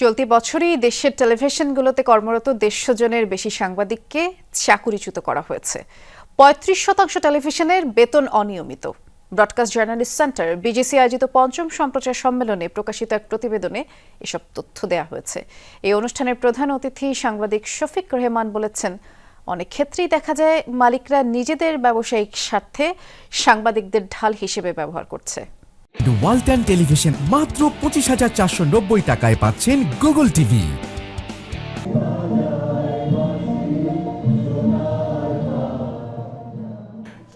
চলতি বছরই দেশের টেলিভিশনগুলোতে কর্মরত দেড়শো জনের বেশি সাংবাদিককে চাকুরিচ্যুত করা হয়েছে। পঁয়ত্রিশ শতাংশ টেলিভিশনের বেতন অনিয়মিত। ব্রডকাস্ট জার্নালিস্ট সেন্টার, বিজিসি আয়োজিত পঞ্চম সম্প্রচার সম্মেলনে প্রকাশিত এক প্রতিবেদনে এসব তথ্য দেওয়া হয়েছে। এই অনুষ্ঠানের প্রধান অতিথি সাংবাদিক শফিক রহমান বলেছেন, অনেক ক্ষেত্রেই দেখা যায় মালিকরা নিজেদের ব্যবসায়িক স্বার্থে সাংবাদিকদের ঢাল হিসেবে ব্যবহার করছে। ওয়ালটন টেলিভিশন মাত্র পঁচিশ হাজার চারশো নব্বই টাকায় পাচ্ছেন গুগল টিভি।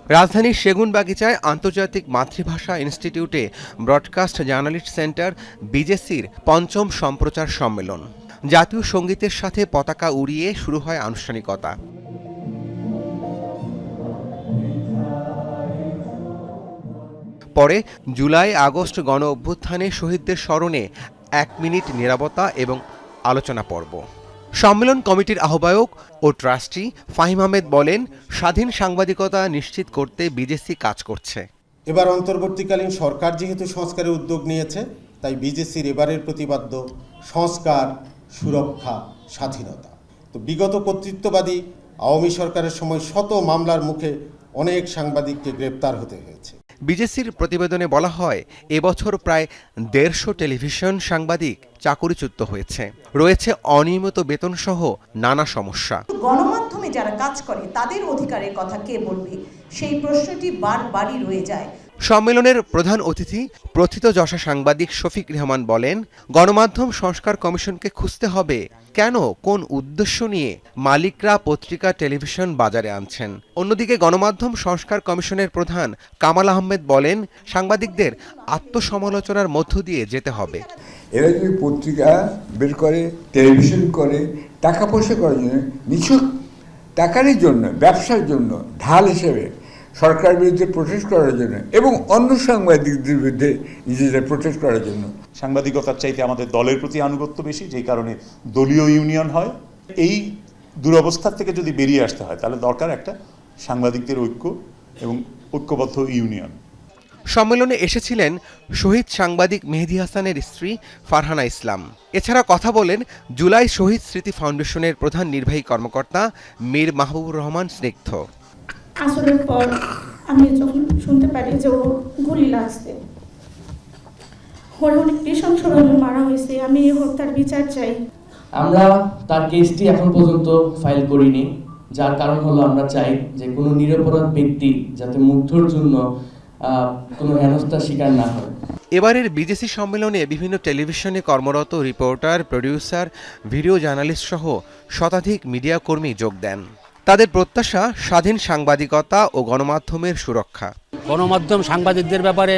রাজধানীর সেগুনবাগিচায় আন্তর্জাতিক মাতৃভাষা ইনস্টিটিউটে ব্রডকাস্ট জার্নালিস্ট সেন্টার বিজেসির পঞ্চম সম্প্রচার সম্মেলন। জাতীয় সঙ্গীতের সাথে পতাকা উড়িয়ে শুরু হয় আনুষ্ঠানিকতা। পরে জুলাই আগস্ট গণ অভ্যুত্থানে শহীদদের স্মরণে এক মিনিট নিরাপত্তা এবং আলোচনা পর্ব। সম্মেলন কমিটির আহ্বায়ক ও ট্রাস্টি ফাহিম আহমেদ বলেন, স্বাধীন সাংবাদিকতা নিশ্চিত করতে বিজেসি কাজ করছে। এবার অন্তর্বর্তীকালীন সরকার যেহেতু সংস্কারের উদ্যোগ নিয়েছে, তাই বিজেসির এবারের প্রতিপাদ্য সংস্কার, সুরক্ষা, স্বাধীনতা। তো বিগত কর্তৃত্ববাদী আওয়ামী সরকারের সময় শত মামলার মুখে অনেক সাংবাদিককে গ্রেপ্তার হতে হয়েছে। বিজেসির প্রতিবেদনে বলা হয় এবছর প্রায় দেড়শো টেলিভিশন সাংবাদিক চাকরিচ্যুত হয়েছে। রয়েছে অনিয়মিত বেতন সহ নানা সমস্যা। গণমাধ্যমে যারা কাজ করে, তাদের অধিকারের কথা কে বলবে? সেই প্রশ্নটি বারবারই রয়ে যায়। সম্মেলনের প্রধান অতিথি প্রথিতযশা সাংবাদিক শফিক রহমান বলেন, গণমাধ্যম সংস্কার কমিশনকে খুঁজতে হবে। কেন? কোন উদ্দেশ্য নিয়ে? মালিকরা পত্রিকা, টেলিভিশন বাজারে আনছেন। অন্যদিকে গণমাধ্যম সংস্কার কমিশনের প্রধান কামাল আহমেদ বলেন, সাংবাদিকদের আত্মসমালোচনার মধ্য দিয়ে যেতে হবে। এরা যদি পত্রিকা বের করে, টেলিভিশন করে, টাকা পয়সা করার জন্য, নিছক টাকারই জন্য, ব্যবসার জন্য, ঢাল হিসেবে সরকার বিরুদ্ধে প্রোটেস্ট করার জন্য এবং অন্য সাংবাদিকদের বিরুদ্ধে নিজেদের প্রোটেস্ট করার জন্য। সাংবাদিকতার চাইতে আমাদের দলের প্রতি আনুগত্য বেশি যেই কারণে দলীয় ইউনিয়ন হয়। এই দুরবস্থার থেকে যদি বেরিয়ে আসতে হয় তাহলে দরকার একটা সাংবাদিকদের ঐক্য এবং ঐক্যবদ্ধ ইউনিয়ন। সম্মেলনে এসেছিলেন শহীদ সাংবাদিক মেহেদি হাসানের স্ত্রী ফারহানা ইসলাম। এছাড়া কথা বলেন জুলাই শহীদ স্মৃতি ফাউন্ডেশনের প্রধান নির্বাহী কর্মকর্তা মীর মাহবুবুর রহমান স্নিগ্ধ। আসরের পর আমি যখন শুনতে পারি যে ও গুলি লাগছে ওর অনেক নৃশংসভাবে মারা হয়েছে আমি হত্যার বিচার চাই। আমরা তার কেসটি এখন পর্যন্ত ফাইল করিনি যার কারণ হলো আমরা চাই যে কোনো নিরপরাধ ব্যক্তি যাতে মুগ্ধর জন্য কোনো হেনস্থার শিকার না হয়। এবারের বিজেসি সম্মেলনে বিভিন্ন টেলিভিশনে কর্মরত রিপোর্টার প্রডিউসার ভিডিও জার্নালিস্ট সহ শতাধিক মিডিয়া কর্মী যোগ দেন। তাদের প্রত্যাশা স্বাধীন সাংবাদিকতা ও গণমাধ্যমের সুরক্ষা। গণমাধ্যম সাংবাদিকদের ব্যাপারে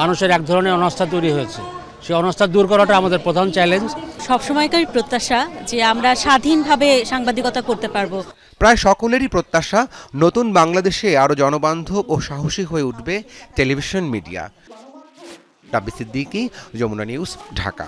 মানুষের এক ধরনের অনাস্থা তৈরি হয়েছে। সেই অনাস্থা দূর করাটা আমাদের প্রধান চ্যালেঞ্জ সবসময়কার প্রত্যাশা যে আমরা স্বাধীনভাবে সাংবাদিকতা করতে পারব। প্রায় সকলেরই প্রত্যাশা নতুন বাংলাদেশে আরও জনবান্ধব ও সাহসী হয়ে উঠবে television media. Rabbi Siddiqui Jamuna news Dhaka.